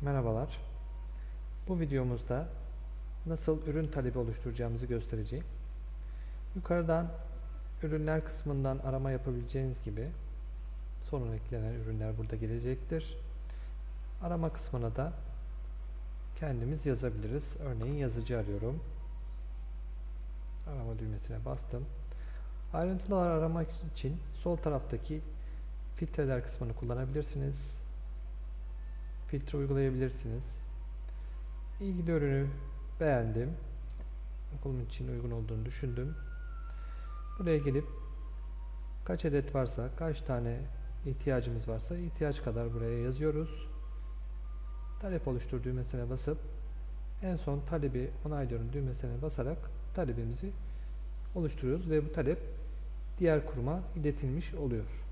Merhabalar. Bu videomuzda nasıl ürün talebi oluşturacağımızı göstereceğim. Yukarıdan ürünler kısmından arama yapabileceğiniz gibi sonra eklenen ürünler burada gelecektir. Arama kısmına da kendimiz yazabiliriz. Örneğin yazıcı arıyorum. Arama düğmesine bastım. Ayrıntılar aramak için sol taraftaki filtreler kısmını kullanabilirsiniz filtre uygulayabilirsiniz. İlgili ürünü beğendim. Okulum için uygun olduğunu düşündüm. Buraya gelip kaç adet varsa, kaç tane ihtiyacımız varsa ihtiyaç kadar buraya yazıyoruz. Talep oluştur düğmesine basıp en son talebi onaylıyorum düğmesine basarak talebimizi oluşturuyoruz ve bu talep diğer kuruma iletilmiş oluyor.